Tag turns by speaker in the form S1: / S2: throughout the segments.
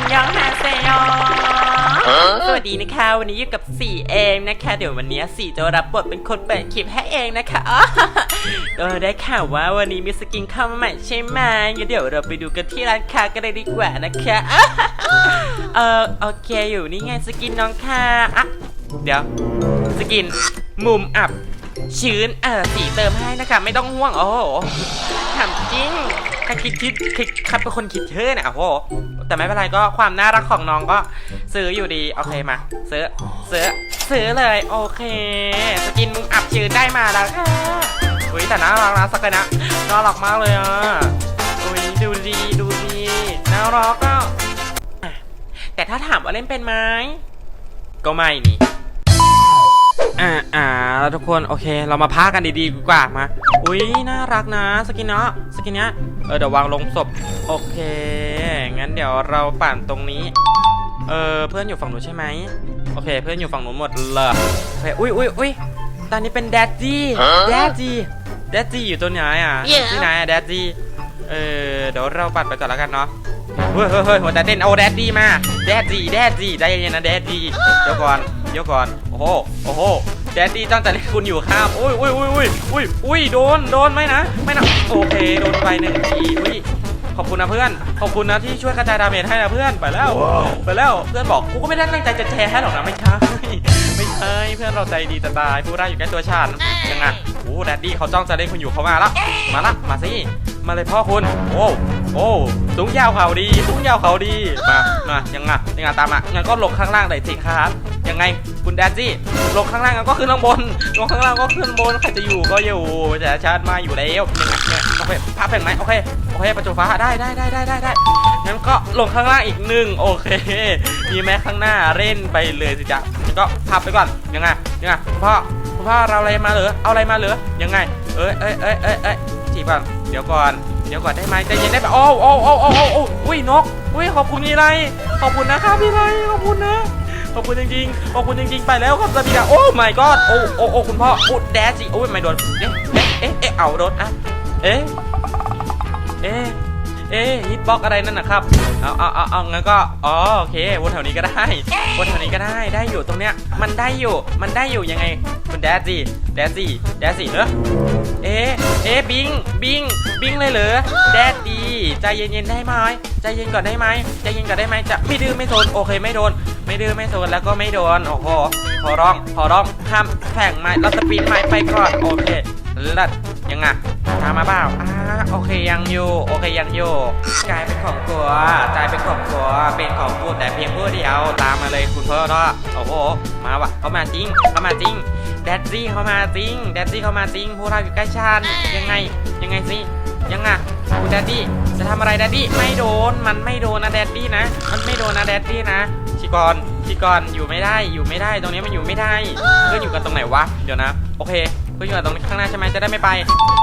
S1: นยองฮาเซโยสวัสดีนะคะ วันนี้อยู่กับสี่เองนะคะ เดี๋ยววันนี้สี่จะรับบทเป็นคนเปิดคลิปให้เองนะคะอ๋อเออได้ข่าวว่าวันนี้มีสกินเข้ามาใหม่ใช่ไหมงั้นเดี๋ยวเราไปดูกันที่ร้านค้ากันเลยดีกว่านะคะเออโอเคอยู่นี่ไงสกินน้องค่ะอะเดี๋ยวสกินมุมอับชื้นเออสีเติมให้นะคะ ไม่ต้องห่วงโอ้โหถามจริงใครคิดคิดคิดใครเป็นคนคิดเธอเนี่ยโอ้โหแต่ไม่เป็นไรก็ความน่ารักของน้องก็ซื้ออยู่ดี โอเคมา ซื้อ ซื้อ ซื้อเลย โอเค สกินมุมอับชื้นได้มาแล้วค่ะอุ้ยแต่น่ารักนะสักเลยนะน่ารักมากเลยอะอุ้ยดูดีดูดีน่ารักอะแต่ถ้าถามว่าเล่นเป็นไหมก็ไม่นี่อ่าอ่าแล้วทุกคนโอเค เรามาพากันดีๆดีกว่ามา อุ้ยน่ารักนะ สกินเนาะสกินเนี้ย ออเดี๋ยววางลงศพโอเค งั้นเดี๋ยวเราปั่นตรงนี้ เออเพื่อนอยู่ฝั่งนู้นใช่ไหมโอเค เพื่อนอยู่ฝั่งนู้นหมดเลยโอเคอุ้ยอุ้ยอุ้ยตอนนี้เป็นแดดดี้แดดดี้แดดดี้อยู่ตัวไหนอะที่ไหนอะแดดดี้เออเดี๋ยวเราปัดไปก่อนแล้วกันเนาะเฮ้ยเฮ้ยเฮ้ยหัวแต่เต้นเอาแดดดี้มาแดดดี้แดดดี้ใจเย็นๆนะแดดดี้เดี๋ยวก่อนเดี๋ยวก่อนโอ้โหโอ้โห แดดดี้ตั้งแต่เล่นคุณอยู่ครับอุ้ยอุ้ยอุ้ยอุ้ยอุ้ยอุ้ยโดนโดนไหมนะไม่นะโอเคโดนไปหนึ่งทีอุ้ยขอบคุณนะเพื่อน ขอบคุณนะที่ช่วยกระจายดาเมจให้นะเพื่อนไปแล้ว ไปแล้วเพื่อนบอกกูก็ไม่ได้ตั้งใจจะแชร์ให้หรอกนะไม่ใช่ไม่ใช่เพื่อนเราใจดีจะตายผู้ได้อยู่ใกล้ตัวฉันยังไงโอ้แดดดี้เขาจ้องจะเล่นคุณอยู่เขามาละมาละมาสิ มาเลยพ่อคุณ โอ้โอ้สูงยาวเขาดี สูงยาวเขาดี มามายังไงยังไงตามมางั้นก็ลงข้างล่างเลยสิครับ ยังไงคุณแดดดี้ลงข้างล่างก็ขึ้นข้างบน ลงข้างล่างก็ขึ้นบน ใครจะอยู่ก็อยู่แต่ชาร์จมาอยู่แล้วเนี่ยโอเคภาพเป็นไหมโอเค โอเค ประจุฟ้า ได้ได้ได้ได้ได้ได้งั้นก็ลงข้างล่างอีกหนึ่งโอเค มีแม้ข้างหน้าเล่นไปเลยสิจ๊ะก็พับไปก่อน ยังไง ยังไง พ่อพ่อเราอะไรมาเหรอ เอาอะไรมาเหรอ ยังไง เอ้ยเอ้ยเอ้ยเอ้ย เอ้ยจีบก่อน เดี๋ยวก่อน เดี๋ยวก่อนได้ไหมใจเย็นได้ไหมโอ้โอ้โอ้โอ้โอ้โอ้อุ้ยนก อุ้ยขอบคุณพี่ไร ขอบคุณนะครับพี่ไรขอบคุณนะ ขอบคุณจริงๆ ขอบคุณจริงๆ ไปแล้วครับซามีดาโอ้ my god โอ้โอ้โอ้คุณพ่อโอ้แดดสิโอ้ยไม่โดนเอ๊ะเอ๊ะเอ๊ะเอ๊ะเอาโดนอะเอ๊ะเอ๊ะ เอ๊ะฮิตบ็อกอะไรนั่นนะครับเอาเอาเอาเอางั้นก็อ๋อโอเควนแถวนี้ก็ได้วนแถวนี้ก็ได้ได้อยู่ตรงเนี้ยมันได้อยู่มันได้อยู่ยังไงคุณแดดสิแดดสิแดดสิเนอะเอ๊ะเอ๊ะบิงบิงบิงเลยเหรอแดดดีใจเย็นๆได้ไหมใจเย็นก่อนได้ไหมใจเย็นก่อนได้ไหมจะไม่ดื้อไม่โซนโอเคไม่โดน ไม่ดื้อไม่โซนแล้วก็ไม่โดนโอ้โหขอร้องขอร้องห้ามแข่งไม้เราสปีนไม้ไปก่อนโอเคเลิศ ยังไงตามมาเปล่าอ่าโอเคยังอยู่โอเคยังอยู่กลายเป็นของตัวกลายเป็นของตัวเป็นของพูดแต่เพียงผู้เดียวตามมาเลยคุณพ่อเนาะโอ้โหมาวะเขามาจริงเขามาจริงแดดซี่เขามาจริงแดดซี่เขามาจริงพวกเราอยู่ใกล้ชันยังไงยังไงสิยังไงคุณแดดดี้จะทำอะไรแดดดี้ไม่โดนมันไม่โดนนะแดดดี้นะ มันไม่โดนนะแดดดี้นะชิกอนชิกอนอยู่ไม่ได้อยู่ไม่ได้ตรงนี้มันอยู่ไม่ได้เพื่อนอยู่กันตรงไหนวะเดี๋ยวนะ โอเค เพื่ออยู่กันตรงข้างหน้าใช่ไหมจะได้ไม่ไป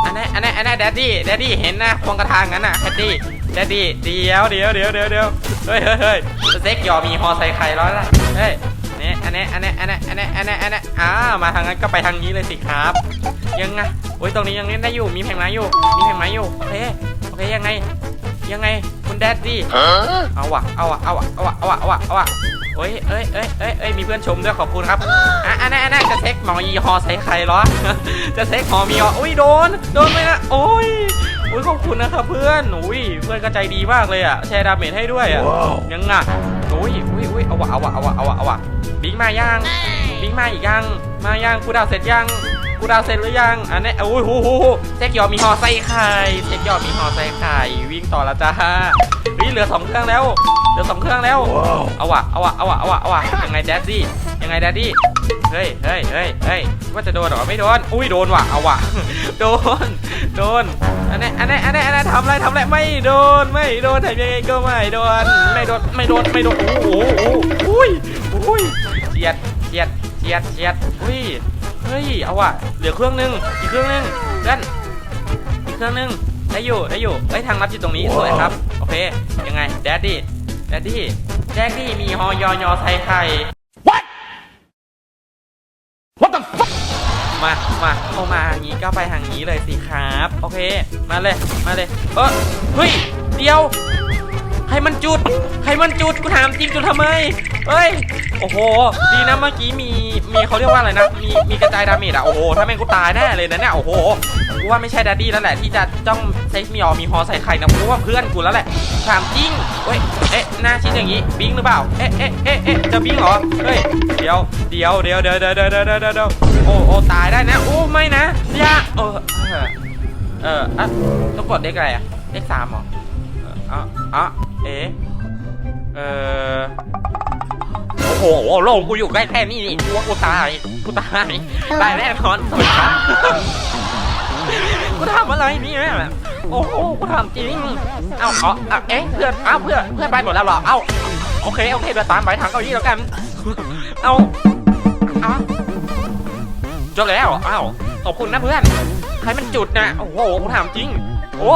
S1: อันนี้อันนี้อันนี้แดดดี้แดดดี้เห็นนะควงกระทางงั้นน่ะแดดดี้แดดดี้เดี๋ยวเดี๋ยวเดี๋ยวเดี๋ยวเดี๋ยวเฮ้ยเฮ้ยเฮ้ยสเต็กยอมีฮอใส่ไข่ร้อยละเฮ้ยนี่อันนี้อันนี้อันนี้อันนี้อันนี้อันนี้อ่ามาทางนั้นก็ไปทางนี้เลยสิครับ ยังไงโอ้ยตรงนี้ยังเล่นได้อยู่มีเพลงไม้อยู่มีเพลงไม้อยู่โอเคโอเคยังไงยังไงคุณแดดดี้เอาวะเอาวะเอาวะเอาวะเอาวะเอาวะเอาวะ เอ้ยเอ้ยเอ้ยเอ้ยเอ้ยมีเพื่อนชมด้วยขอบคุณครับอะอันนั้นอันนั้นจะเซ็กหมอยีฮอใส่ไข่เหรอ จะเซ็กหมอมีฮออุ้ยโดน โดนไหมนะโอ้ยอุ้ยขอบคุณนะครับเพื่อนอุ้ยเพื่อนก็ใจดีมากเลยอะแชร์ดาเมจให้ด้วยอะยังไงอุ้ยอุ้ยอุ้ยเอาวะเอาวะเอาวะเอาวะเอาวะบิ๊กมายังบิ๊กมาอีกยังมายังกูดาวเสร็จยังกูดาวเสร็จหรือยัง อันนี้โอ้ยโหโหโหเซ็กยอมมีฮอใส่ไข่เซ็กยอมมีฮอใส่ไข่วิ่งต่อแล้วจ้า เฮ้ยเหลือสองเครื่องแล้ว เหลือสองเครื่องแล้ว เอาวะเอาวะเอาวะเอาวะเอาวะยังไงแดดดี้ ยังไงแดดดี้ เฮ้ยเฮ้ยเฮ้ยเฮ้ยว่าจะโดนเหรอไม่โดน อุ้ยโดนว่ะ เอาว่ะโดน โดน อันนี้อันนี้อันนี้อันนี้ทำอะไรทำอะไรไม่โดน ไม่โดนทำยังไงก็ไม่โดน ไม่โดน ไม่โดน ไม่โดน โอ้โหโอ้โหอุ้ยอุ้ยเฉียดเฉียดเฉียดเฉียดอุ้ย เฮ้ย เอาว่ะเหลือเครื่องนึง อีกเครื่องนึงเพื่อนอีกเครื่องนึง ได้อยู่ได้อยู่เอ้ยทางลับอยู่ตรงนี้สวยครับ โอเค ยังไงแดดดี้แดดดี้แดดดี้มีฮอยอยอใส่ไข่มามาเข้ามาทางนี้ก็ไปทางนี้เลยสิครับ โอเค มาเลยมาเลยเออเฮ้ยเดียว ให้มันจุด ให้มันจุด กูถามจริงจุดทำไมเฮ้ย โอ้โห ดีนะเมื่อกี้มี มีเขาเรียกว่าอะไรนะ มี มีกระจายดาเมจอะโอ้โห ถ้าแม่งกูตายแน่เลยนะเนี่ย โอ้โห กูว่าไม่ใช่ดัดดี้แล้วแหละที่จะจ้องเซ็กมีออมีฮอใส่ใครนะ กูว่าเพื่อนกูแล้วแหละ ถามจริงเฮ้ย เอ๊ะ หน้าชิ้นอย่างนี้ บิงหรือเปล่า เอ๊ะ เอ๊ะ เอ๊ะ เอ๊ะจะบิงเหรอ เฮ้ย เดี๋ยว เดี๋ยว เดี๋ยวเดี๋ยวเดี๋ยวเดี๋ยวเดี๋ยวเดี๋ยวโอ้โอ้ตายได้นะ โอ้ไม่นะอย่าเออ เออเอออะต้องกดเลขอะไรอะเลขสามเหรอ อออะอะเอ๊ะเออโอ้โหโลงกูอยู่ใกล้แค่นี้นี่กูว่ากูตายกูตายตายแน่นอนสวัสดีครับกูทำอะไรนี่ยโอ้โหกูทำจริงเอ้าอ๋ออะเอ๊ะเพื่อนเอ้าเพื่อนเพื่อนไปหมดแล้วเหรอเอ้าโอเคโอเคเดี๋ยวตามไปทางเก้าอี้แล้วกันเอ้าเอ้าจบแล้วเอ้าขอบคุณนะเพื่อนใครมันจุดนะโอ้โหกูถามจริง โอ้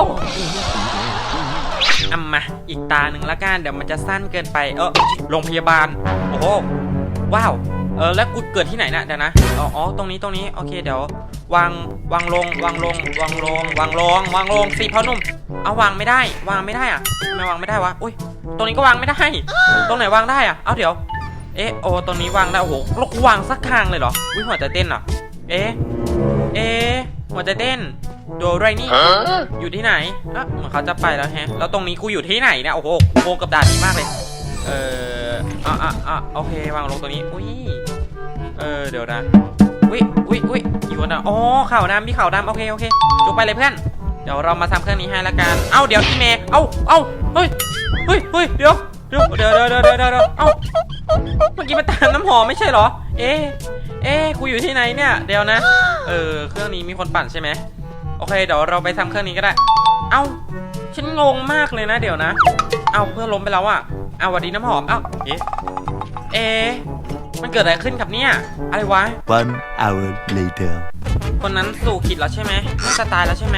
S1: อามาอีกตาหนึ่งละกันเดี๋ยวมันจะสั้นเกินไป เออโรงพยาบาล โอ้โหว้าวเออแล้วกูเกิดที่ไหนนะเดี๋ยวนะอ๋อตรงนี้ตรงนี้โอเคเดี๋ยววางวางลงวางลงวางลงวางลงวางลงสิพ่อหนุ่มเอาวางไม่ได้ วางไม่ได้อะทำไมวางไม่ได้วะอุ้ยตรงนี้ก็วางไม่ได้ตรงไหนวางได้อะเอาเดี๋ยว เอ๊ะโอ้ตรงนี้วางได้โอ้โหล้วกูวางสักทางเลยเหรอวิหัวใจเต้นเหรอเอ๊ะเอ๊ะหัวใจเต้น โดไรนี่อยู่ที่ไหนอะเหมือนเขาจะไปแล้วแฮะ แล้วตรงนี้กูอยู่ที่ไหนเนี่ย โอ้โหโกงกับด่านนี้มากเลย เอออะอะอะโอเควางลงตรงนี้ อุ้ย เออ เดี๋ยวนะ อุ้ยอุ้ยอุ้ยอยู่นะอ๋อข่าวดำพี่ข่าวดำโอเคโอเคจุกไปเลยเพื่อน เดี๋ยวเรามาทำเครื่องนี้ให้ละกัน เอ้าเดี๋ยวพี่เมย์เอ้าเอ้าเฮ้ย เฮ้ยเฮ้ยเดี๋ยวเดี๋ยวเดี๋ยวเดี๋ยวเดี๋ยวเดี๋ยวเดี๋ยวเอ้าเมื่อกี้มันตามน้ำหอมไม่ใช่เหรอ เอ๊ะเอ๊ะกูอยู่ที่ไหนเนี่ย เดี๋ยวนะ เออ เครื่องนี้มีคนปั่นใช่ไหม โอเคเดี๋ยวเราไปทำเครื่องนี้ก็ได้ เอ้าฉันงงมากเลยนะเดี๋ยวนะ เอ้าเพื่อนล้มไปแล้วอะเอาหวัดดีน้ำหอมเอ้าเอ๊ะเอ๊ะมันเกิดอะไรขึ้นกับเนี่ยอะไรวะ
S2: One hour later.
S1: คนนั้นสู่ขิดแล้วใช่ไหมน่าจะตายแล้วใช่ไหม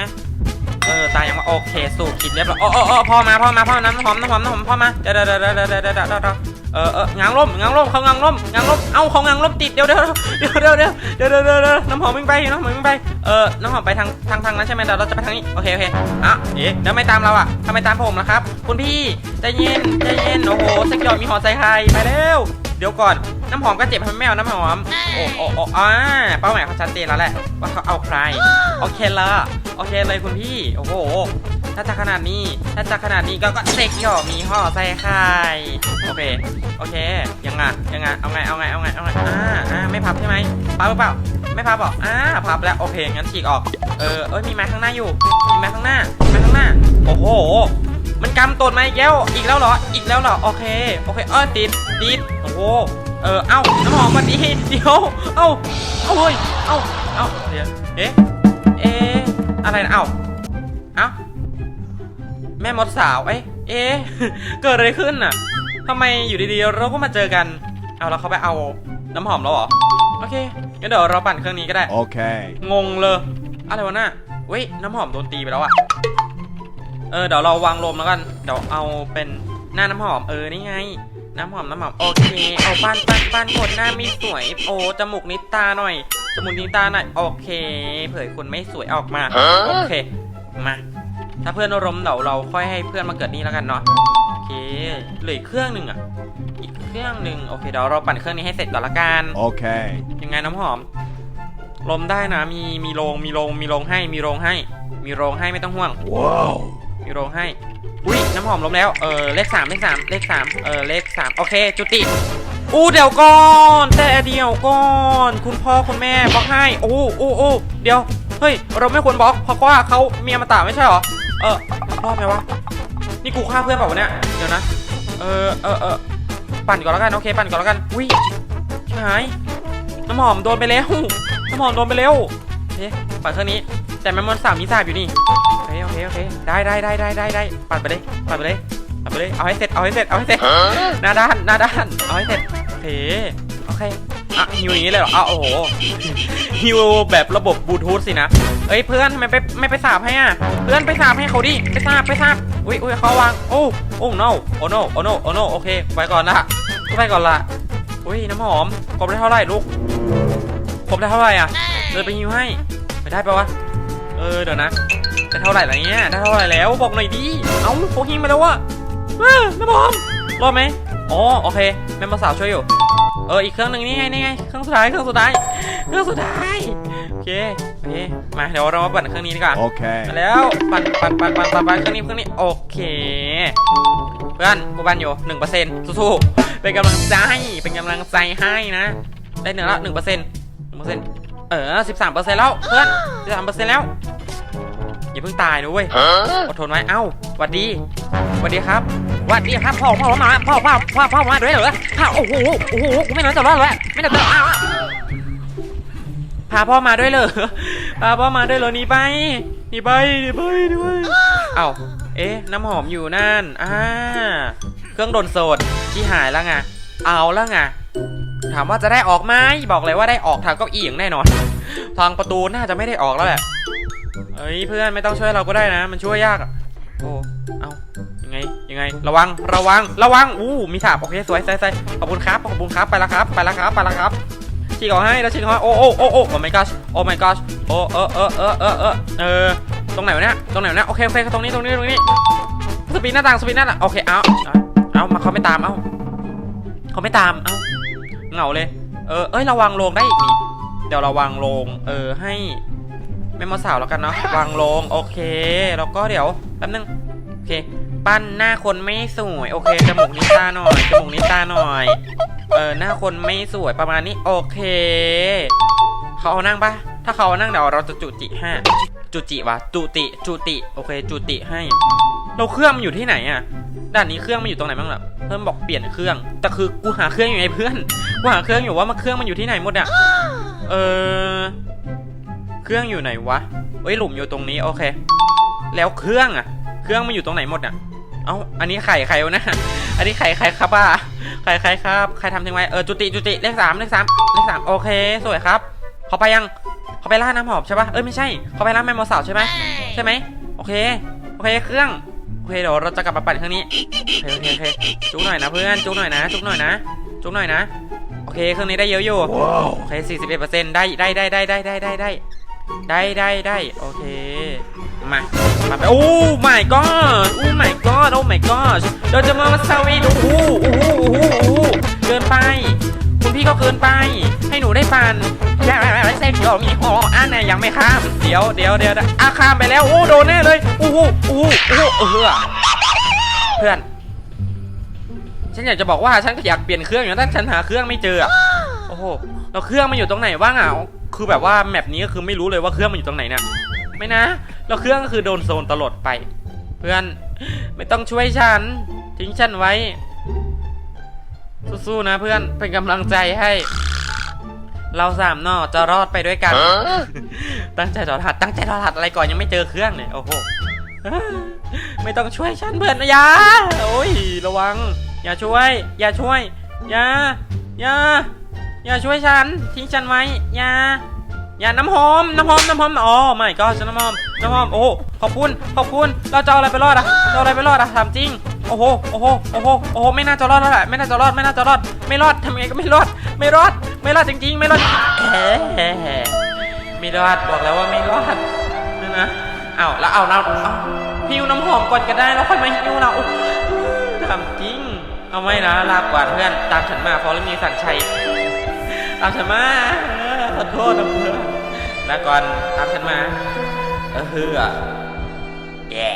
S1: เออตายยังว่าโอเคสู่ขิดเรียบร้อยโอ้โอ้โอ้พ่อมาพ่อมาพ่อน้ำหอมน้ำหอมน้ำหอมพ่อมาเดี๋ยวเดี๋ยวเดี๋ยวเดี๋ยวเดี๋ยวเดี๋ยว เออเอองางล่มงางล่มเขางางล่มงางล่มเอ้าเขางางล่มติดเดี๋ยวเดี๋ยวเดี๋ยวเดี๋ยวเดี๋ยวเดี๋ยวเดี๋ยวเดี๋ยวน้ำหอมวิ่งไปน้ำหอมวิ่งไปเออน้ำหอมไปทางทางทางนั้นใช่ไหมเดี๋ยวเราจะไปทางนี้โอเคโอเคอะเอ๊ะแล้วไม่ตามเราอะทำไมตามผมล่ะครับ คุณพี่ใจเย็นใจเย็นโอ้โหสักหยอดมีหอใจใครไปเร็วเดี๋ยวก่อนน้ำหอมก็เจ็บทำไมไม่เอาน้ำหอมโอ้โอ้โอ้อ่าเป้าหมายเขาชัดเจนแล้วแหละว่าเขาเอาใครโอเคละโอเคเลยคุณพี่โอ้โห ถ้าจะขนาดนี้ ถ้าจะขนาดนี้ก็ก็เซ็กหย่อมีห่อใส่ไข่โอเค โอเค ยังไงยังไง เอาไง เอาไง เอาไง เอาไง อ่าอ่าไม่พับใช่ไหมพับหรือเปล่า ไม่พับหรออ่า พับแล้ว โอเค งั้นฉีกออก เออ เอ้ย มีไม้ข้างหน้าอยู่ มีไม้ข้างหน้ามีไม้ข้างหน้า โอ้โห มันกำตดมาอีกแล้ว อีกแล้วเหรอ อีกแล้วเหรอ โอเค โอเค เออติด ติด โอ้โห เออ เอ้าน้ำหอมมาดีเดี๋ยว เอ้า เอ้าเฮ้ย เอ้า เอ้าเดี๋ยวเอ๊ะ เอ๊ะ อะไรนะเอ้า เอ้า แม่มดสาวเอ๊ะเอ๊ะเกิดอะไรขึ้นน่ะทำไมอยู่ดีๆเราก็มาเจอกัน เอาแล้วเขาไปเอาน้ำหอมเราเหรอ โอเคงั้นเดี๋ยวเราปั่นเครื่องนี้ก็ได้
S2: Okay.
S1: งงเลย อะไรวะน่ะเว้ยน้ำหอมโดนตีไปแล้วอะเออเดี๋ยวเราวางลมแล้วกัน เดี๋ยวเอาเป็นหน้าน้ำหอมเออนี่ไง น้ำหอมน้ำหอมโอเค เอาปั้นปั้นปั้นกดหน้าไม่สวย โอ้จมูกนิดตาหน่อยจมูกนิดตาหน่อยโอเค เผยคนไม่สวยออกมา โอเค มา ถ้าเพื่อนรมเดี๋ยวเราค่อยให้เพื่อนมาเกิดนี่แล้วกันเนาะโอเคเหลืออีกเครื่องหนึ่งอะอีกเครื่องหนึ่งโอเคเดี๋ยวเราปั่นเครื่องนี้ให้เสร็จก่อนละกัน
S2: Okay.
S1: ยังไงน้ำหอม ลมได้นะมีมีโรงมีโรงมีโรงให้มีโรงให้ มีโรงให้ไม่ต้องห่วง
S2: Wow.
S1: มีโรงให้อุ้ยน้ำหอมลมแล้วเออเลขสามเลขสามเลขสามเออเลขสามโอเค จุติอู้เดี๋ยวก่อนแต่เดียวก่อนคุณพ่อคุณแม่บล็อกให้โอ้โอ้โอ้เดี๋ยวเฮ้ยเราไม่ควรบล็อกเพราะว่าเขามีอมตะไม่ใช่เหรอ เออรอดไหมวะ นี่กูฆ่าเพื่อนเปล่าวะเนี่ย เดี๋ยวนะ เออเออเออปั่นก่อนแล้วกัน โอเค ปั่นก่อนแล้วกัน อุ้ยชิบหาย น้ำหอมโดนไปแล้ว น้ำหอมโดนไปแล้วโอเคปั่นเครื่องนี้ แต่แมมมอนสามมีสาบอยู่นี่ โอเค โอเค โอเค ได้ได้ได้ได้ได้ได้ปั่นไปเลย ปั่นไปเลย ปั่นไปเลย เอาให้เสร็จ เอาให้เสร็จ เอาให้เสร็จ หน้าด้าน หน้าด้าน เอาให้เสร็จโอเค โอเค อะฮิวอย่างนี้เลยเหรออ้าวโอ้โหฮิวแบบระบบบลูทูธสินะเอ้ยเพื่อนทำไมไปไม่ไปสาบให้อะ เพื่อนไปสาบให้เขาดิไปสาบไปสาบอุ้ยอุ้ยเขาวางโอ้โอ้ no โอ้ no โอ้ no โอ้ no โอเคไปก่อนละไปก่อนละอุ้ยน้ำหอมครบได้เท่าไหร่ลูกครบได้เท่าไหร่อะเลยไปฮิวให้ไปได้ปะวะเออเดี๋ยวนะได้เท่าไหร่แล้วเนี่ยได้เท่าไหร่แล้วบอกหน่อยดิเอ้าโฟกิงมาแล้ววะเออน้ำหอมรอดไหมอ๋อโอเคแม่มาสาวช่วยอยู่ เอออีกเครื่องหนึ่งนี่ไงนี่ไงเครื่องสุดท้ายเครื่องสุดท้ายเครื่องสุดท้ายโอเคโอเคมาเดี๋ยวเรามาปั่นเครื่องนี้ดีกว่า
S2: Okay.
S1: มาแล้วปั่นปั่นปั่นปั่นปั่นปั่นเครื่องนี้เครื่องนี้โอเค เพื่อนกูปั่นอยู่หนึ่งเปอร์เซ็นต์สู้ๆเป็นกำลังใจเป็นกำลังใจให้นะ ได้หนึ่งละหนึ่งเปอร์เซ็นต์หนึ่งเปอร์เซ็นต์เออสิบสามเปอร์เซ็นต์แล้วเพื่อนสิบสามเปอร์เซ็นต์แล้วอย่าเพิ่งตายนะเว้ยอดทนไว้เอ้าหวัดดีหวัดดีครับห วัดดีครับพ่อพ่อมาพ่อพ่อพ่อพ่อมาด้วยเหรอพ่อโอ้โหโอ้โหกูไม่น่าจะรอดเลยไม่น่าจะอ้าวพาพ่อมาด้วยเหรอพาพ่อมาด้วยเหรอหนีไปหนีไปหนีไปนีไปเอ้าเอ๊ะน้ำหอมอยู่นั่นอ่าเครื่องดนโสดที่หายแล้วไงเอาแล้วไงถามว่าจะได้ออกไหมบอกเลยว่าได้ออกทางเก้าอี้อย่างแน่นอน ทางประตูน่าจะไม่ได้ออกแล้วแหละเอ้ยเพื่อนไม่ต้องช่วยเราก็ได้นะ มันช่วยยาก โอ้เอายังไงยังไง ระวังระวังระวังอู้มีฉาบโอเคสวยใส่ใส่ขอบคุณครับขอบคุณครับไปแล้วครับไปแล้วครับไปแล้วครับฉีกออกให้แล้วฉีกออกให้โอ้โอ้โอ้โอ้โอ้ my gosh โอ้ my gosh โอ้เออเออเออเออเออเออตรงไหนวะเนี่ยตรงไหนวะเนี่ยโอเคโอเคตรงนี้ตรงนี้ตรงนี้สปีดหน้าต่างสปีดหน้าต่างโอเคเอาเอาเอามาเขาไม่ตามเอาเขาไม่ตามเอาเหงาเลยเออเอ้ยระวังลงได้อีกนี่เดี๋ยวระวังลงเออให้ แม่มดสาวแล้วกันเนาะวางลงโอเค แล้วก็เดี๋ยวแป๊บนึงโอเค ปั้นหน้าคนไม่สวยโอเคจมูกนิตาหน่อยจมูกนิตาหน่อยเออหน้าคนไม่สวยประมาณนี้โอเคเขาเอานั่งปะถ้าเขาเอานั่งเดี๋ยวเราจะจุจิให้จุจิวะจุติจุติโอเค จุติให้เราเครื่องมันอยู่ที่ไหนอะด้านนี้เครื่องมันอยู่ตรงไหนบ้างล่ะเพิ่มบอกเปลี่ยนเครื่องแต่คือกูหาเครื่องอยู่ไงเพื่อนกูหาเครื่องอยู่ว่ามันเครื่องมันอยู่ที่ไหนหมดอะเออ เครื่องอยู่ไหนวะเอ้ยหลุมอยู่ตรงนี้โอเค แล้วเครื่องอะเครื่องมันอยู่ตรงไหนหมดอะเอ้าอันนี้ไข่ไข่วะนะ อันนี้ไข่ไข่ครับป้ไข่ไข่ครับใครทำทิ้งไว้เออจุติจุติเลขสามเลขสามเลขสามโอเค สวยครับเขาไปยังเขาไปล่าน้ำหอบใช่ปะเอ้ยไม่ใช่เขาไปล่าแมมโมสาวใช่ไหมใช่ไหมโอเคโอเคเครื่องโอเคเดี๋ยวเราจะกลับมาปั่นเครื่องนี้โอเคโอเคโอเคจุกหน่อยนะเพื่อนจุกหน่อยนะจุกหน่อยนะจุกหน่อยนะโอเคเครื่องนี้ได้เยอะอยู่โอเคสี่สิบเอ็ดเปอร์เซ็นต์ได้ได้ได้ได้ได้ได้ได้ ได้ได้ได้โอเค มามาไปโอ้ my god โอ้ my god โอ้ my god เราจะมาซาวีดูโอ้โอ้โหโอ้โหโอ้เกินไป คุณพี่ก็เกินไป ให้หนูได้ปันอย่าไม่ใช่เดียวมีหออ่านไหนยังไม่ข้าม เดี๋ยวเดี๋ยวเดี๋ยวอะข้ามไปแล้ว โอ้ โดนแน่เลยโอ้โหโอ้โหโอ้โหเออเพื่อน ฉันอยากจะบอกว่าฉันอยากเปลี่ยนเครื่องอยู่แต่ฉันหาเครื่องไม่เจอ หแล้วเครื่องมันอยู่ตรงไหนบ้างอะคือแบบว่าแมปนี้ก็คือไม่รู้เลยว่าเครื่องมันอยู่ตรงไหนเนี่ยไม่นะแล้วเครื่องก็คือโดนโซนตลอดไป เพื่อนไม่ต้องช่วยฉัน ทิ้งฉันไว้ สู้ๆนะเพื่อนเป็นกำลังใจให้ เราสามเนอจะรอดไปด้วยกัน ตั้งใจรอดหัดตั้งใจรอดหัดอะไรก่อนยังไม่เจอเครื่องเลยโอ้โหไม่ต้องช่วยฉันเพื่อนนะอยาโอ้ยระวัง อย่าช่วย อย่าช่วย อย่า อย่า อย่าช่วยฉัน ทิ้งฉันไว้อย่าอย่าน้ำหอมน้ำหอมน้ำหอมอ๋อไม่ก็ฉันน้ำหอมน้ำหอมโอ้ขอบคุณขอบคุณเราจะเอาอะไรไปรอดอะเราอาอะไรไปรอดอะถามจริงโอ้โหโอ้โหโอ้โหโอ้โหไม่น่าจะรอดแล้วแหละไม่น่าจะรอดไม่น่าจะรอด ไม่รอดทำยังไงก็ไม่รอด ไม่รอด ไม่รอดจริงๆ ไม่รอดเอ๊ะไม่รอดบอกแล้วว่าไม่รอดนั่นะเอาแล้วเอาเราเอาหิวน้ำหอมก่อนก็ได้แล้วค่อยมาหิวเราทำจริง เอาไม่นะลาก่อนเพื่อนตามฉันมาฟอร์มีสันชัย ตามฉันมาขอโทษนะเพื่อนลาก่อนตามฉันมา เออเฮือแย่